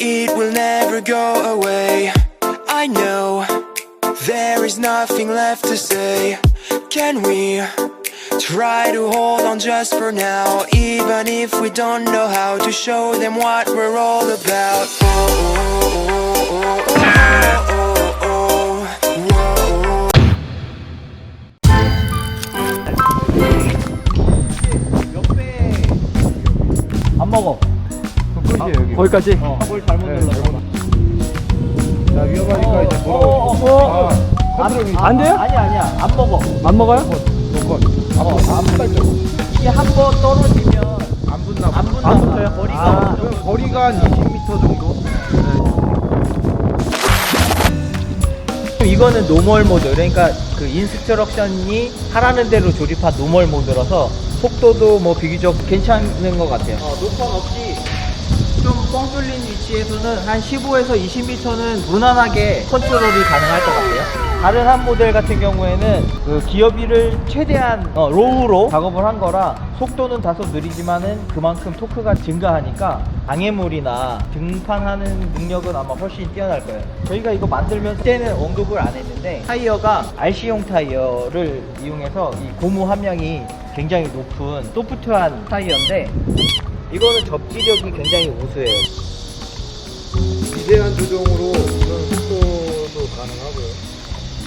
it will never go away. I know there is nothing left to say. Can we try to hold on just for now? Even if we don't know how to show them what we're all about. Oh, oh, oh, 안 먹어 끝이에요 여기. 거기까지? 어. 뭘 잘못 네, 눌렀어. 자 위험하니까 이제 어, 어. 어. 아, 컨트롤이 안 돼요? 아니 아니야. 안 먹어. 안 먹어요? 조건. 앞으로 안 붙발적으로. 이게 한 번 떨어지면 안 붙나 봐. 안 붙나 안. 붙어요? 거리가 아, 그럼 거리가 한 20m 정도. 이거는 노멀 모드. 그러니까 그 인스트럭션이 하라는 대로 조립한 노멀 모드라서 속도도 뭐 비교적 괜찮은 것 같아요. 어, 노컨 없이 좀 뻥 뚫린 위치에서는 한 15에서 20m는 무난하게 컨트롤이 가능할 것 같아요. 다른 한 모델 같은 경우에는 그 기어비를 최대한 어, 로우로 작업을 한 거라 속도는 다소 느리지만은 그만큼 토크가 증가하니까 방해물이나 등판하는 능력은 아마 훨씬 뛰어날 거예요. 저희가 이거 만들면 때는 언급을 안 했는데 타이어가 RC용 타이어를 이용해서 이 고무 함량이 굉장히 높은 소프트한 타이어인데 이거는 접지력이 굉장히 우수해요. 미세한 조정으로 이런 속도도 가능하고요.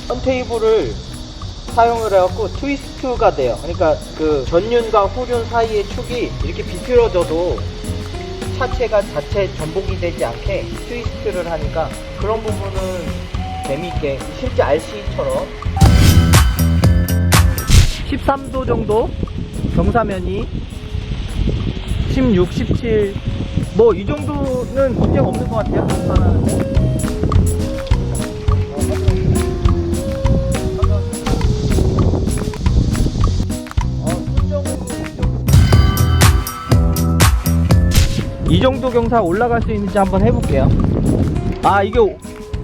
턴테이블을 사용을 해갖고 트위스트가 돼요. 그러니까 그 전륜과 후륜 사이의 축이 이렇게 비틀어져도 차체가 자체 전복이 되지 않게 트위스트를 하니까 그런 부분은 재미있게 실제 RC처럼 13도 정도 경사면이 16, 17 뭐 이 정도는 문제가 없는 것 같아요. 이 정도 경사 올라갈 수 있는지 한번 해볼게요. 아 이게 오-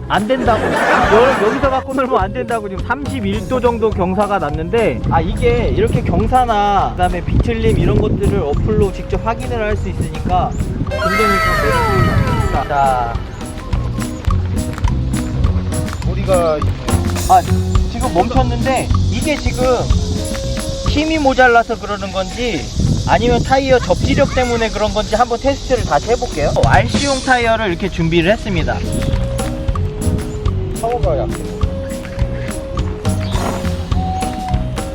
안 된다고. 여, 여기서 갖고 놀면 안 된다고. 지금 31도 정도 경사가 났는데 아 이게 이렇게 경사나 그다음에 비틀림 이런 것들을 어플로 직접 확인을 할 수 있으니까 굉장히 좀 있다. 자, 거리가 아 지금 멈췄는데 이게 지금 힘이 모자라서 그러는 건지 아니면 타이어 접지력 때문에 그런 건지 한번 테스트를 다시 해볼게요. RC용 타이어를 이렇게 준비를 했습니다 파워가 약해.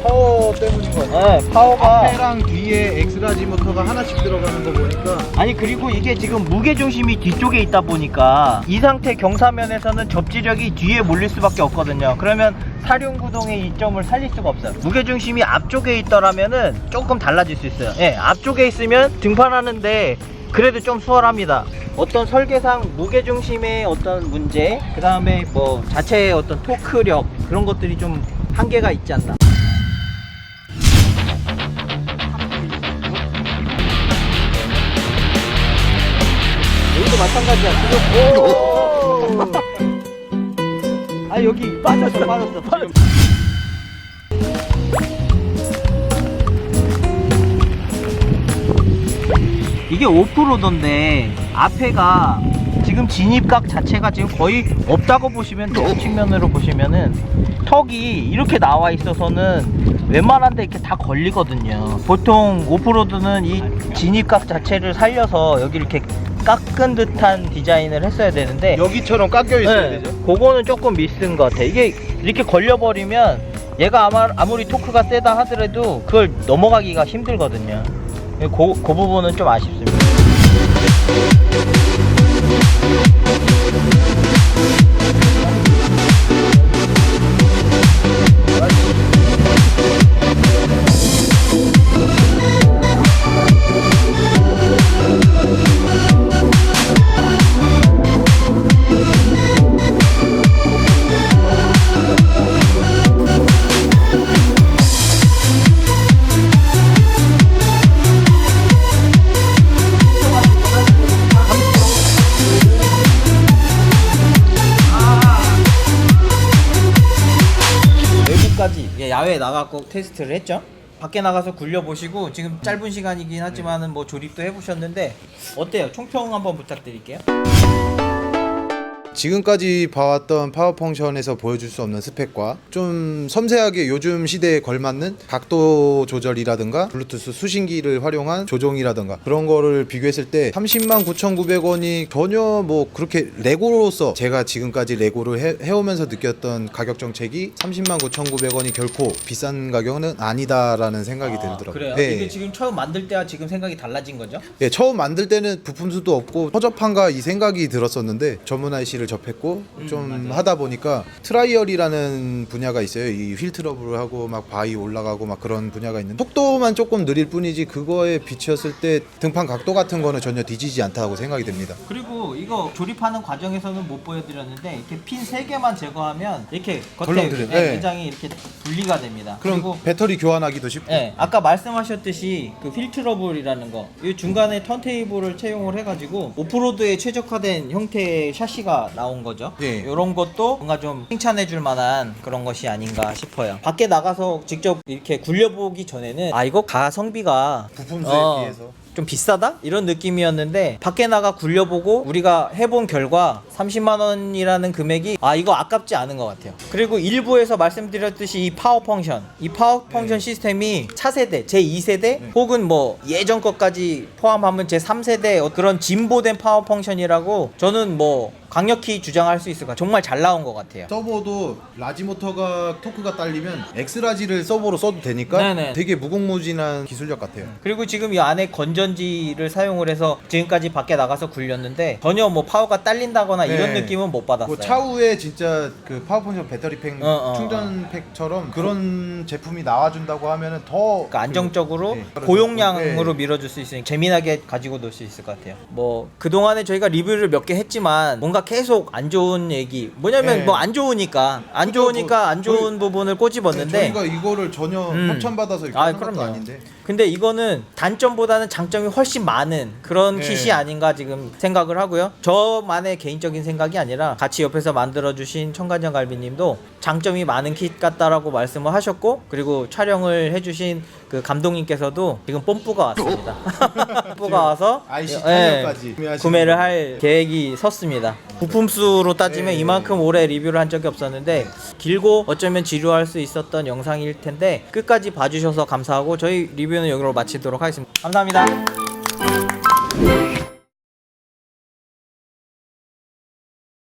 파워 때문인 것 같아. 네, 파워가 앞에랑 뒤에 엑스라지 모터가 하나씩 들어가는 거 보니까 아니 그리고 이게 지금 무게 중심이 뒤쪽에 있다 보니까 이 상태 경사면에서는 접지력이 뒤에 몰릴 수밖에 없거든요. 그러면 사륜 구동의 이점을 살릴 수가 없어요. 무게 중심이 앞쪽에 있더라면은 조금 달라질 수 있어요. 예, 앞쪽에 있으면 등판하는데 그래도 좀 수월합니다. 어떤 설계상 무게 중심의 어떤 문제, 그 다음에 뭐 자체의 어떤 토크력 그런 것들이 좀 한계가 있지 않나. 여기도 마찬가지야. 지금 오! 아 여기 빠졌어, 빠졌어. 지금. 이게 오프로더인데 앞에가 지금 진입각 자체가 지금 거의 없다고 보시면 돼요. 측면으로 보시면은 턱이 이렇게 나와 있어서는 웬만한 데 이렇게 다 걸리거든요. 보통 오프로드는 이 진입각 자체를 살려서 여기 이렇게 깎은 듯한 디자인을 했어야 되는데 여기처럼 깎여 있어야 네, 되죠. 그거는 조금 미스인 것 같아. 이게 이렇게 걸려버리면 얘가 아마 아무리 토크가 세다 하더라도 그걸 넘어가기가 힘들거든요. 그, 그 부분은 좀 아쉽습니다. 여기까지 예, 야외에 나가고 테스트를 했죠. 밖에 나가서 굴려보시고 지금 짧은 시간이긴 하지만 은 뭐 조립도 해보셨는데 어때요? 총평 한번 부탁드릴게요. 지금까지 봐왔던 파워 펑션에서 보여줄 수 없는 스펙과 좀 섬세하게 요즘 시대에 걸맞는 각도 조절이라든가 블루투스 수신기를 활용한 조종이라든가 그런 거를 비교했을 때 30만 9,900원이 전혀 뭐 그렇게 레고로서 제가 지금까지 레고를 해, 해오면서 느꼈던 가격 정책이 30만 9,900원이 결코 비싼 가격은 아니다라는 생각이 들더라고요. 그래요? 네. 이게 지금 처음 만들 때와 지금 생각이 달라진 거죠? 예, 처음 만들 때는 부품 수도 없고 허접한가 이 생각이 들었었는데 전문 IC를 접했고 좀 하다 보니까 트라이얼이라는 분야가 있어요. 이 휠 트러블을 하고 막 바위 올라가고 막 그런 분야가 있는데 속도만 조금 느릴 뿐이지 그거에 비추었을 때 등판 각도 같은 거는 전혀 뒤지지 않다고 생각이 됩니다. 그리고 이거 조립하는 과정에서는 못 보여드렸는데 이렇게 핀 3개만 제거하면 이렇게 겉에 덜렁들어요. 예, 네. 내장이 이렇게 분리가 됩니다. 그럼 그리고 배터리 교환하기도 쉽고 예, 아까 말씀하셨듯이 그 휠트러블이라는 거, 이 중간에 턴테이블을 채용을 해가지고 오프로드에 최적화된 형태의 샤시가 나온 거죠. 예. 이런 것도 뭔가 좀 칭찬해 줄 만한 그런 것이 아닌가 싶어요. 밖에 나가서 직접 이렇게 굴려보기 전에는 아 이거 가성비가 부품수에 어, 비해서 좀 비싸다? 이런 느낌이었는데 밖에 나가 굴려보고 우리가 해본 결과 30만 원이라는 금액이 아 이거 아깝지 않은 것 같아요. 그리고 일부에서 말씀드렸듯이 이 파워 펑션, 이 파워 펑션 시스템이 차세대, 제 2세대 혹은 뭐 예전 것까지 포함하면 제 3세대 그런 진보된 파워 펑션이라고 저는 뭐 강력히 주장할 수 있을 것 같아요. 정말 잘 나온 것 같아요. 서버도 라지 모터가 토크가 딸리면 엑스라지를 서버로 써도 되니까 네네. 되게 무궁무진한 기술력 같아요. 그리고 지금 이 안에 건전지를 사용을 해서 지금까지 밖에 나가서 굴렸는데 전혀 뭐 파워가 딸린다거나 이런 네. 느낌은 못 받았어요. 뭐 차후에 진짜 그 파워펑션 배터리팩 어, 어, 충전팩처럼 그런 제품이 나와준다고 하면은 더 그러니까 안정적으로 네. 고용량으로 네. 밀어줄 수 있으니 재미나게 가지고 놀 수 있을 것 같아요. 뭐 그동안에 저희가 리뷰를 몇 개 했지만 뭔가 계속 안 좋은 얘기 뭐냐면 네. 뭐 안 좋으니까 안 그죠, 좋으니까 뭐안 좋은 저희- 부분을 꼬집었는데 저희가 이거를 전혀 음. 협찬 받아서 이렇게 아, 하는 것도 그럼요. 아닌데 근데 이거는 단점보다는 장점이 훨씬 많은 그런 네. 킷이 아닌가 지금 생각을 하고요. 저만의 개인적인 생각이 아니라 같이 옆에서 만들어주신 청간장 갈비님도 장점이 많은 킷 같다라고 말씀을 하셨고 그리고 촬영을 해주신 그 감독님께서도 지금 뽐뿌가 왔습니다. 뽐뿌가 와서 IC 예, 타이어까지 구매하시는 구매를 거. 할 계획이 섰습니다. 부품수로 따지면 네. 이만큼 오래 리뷰를 한 적이 없었는데 길고 어쩌면 지루할 수 있었던 영상일 텐데 끝까지 봐주셔서 감사하고 저희 리뷰는 여기로 마치도록 하겠습니다. 감사합니다.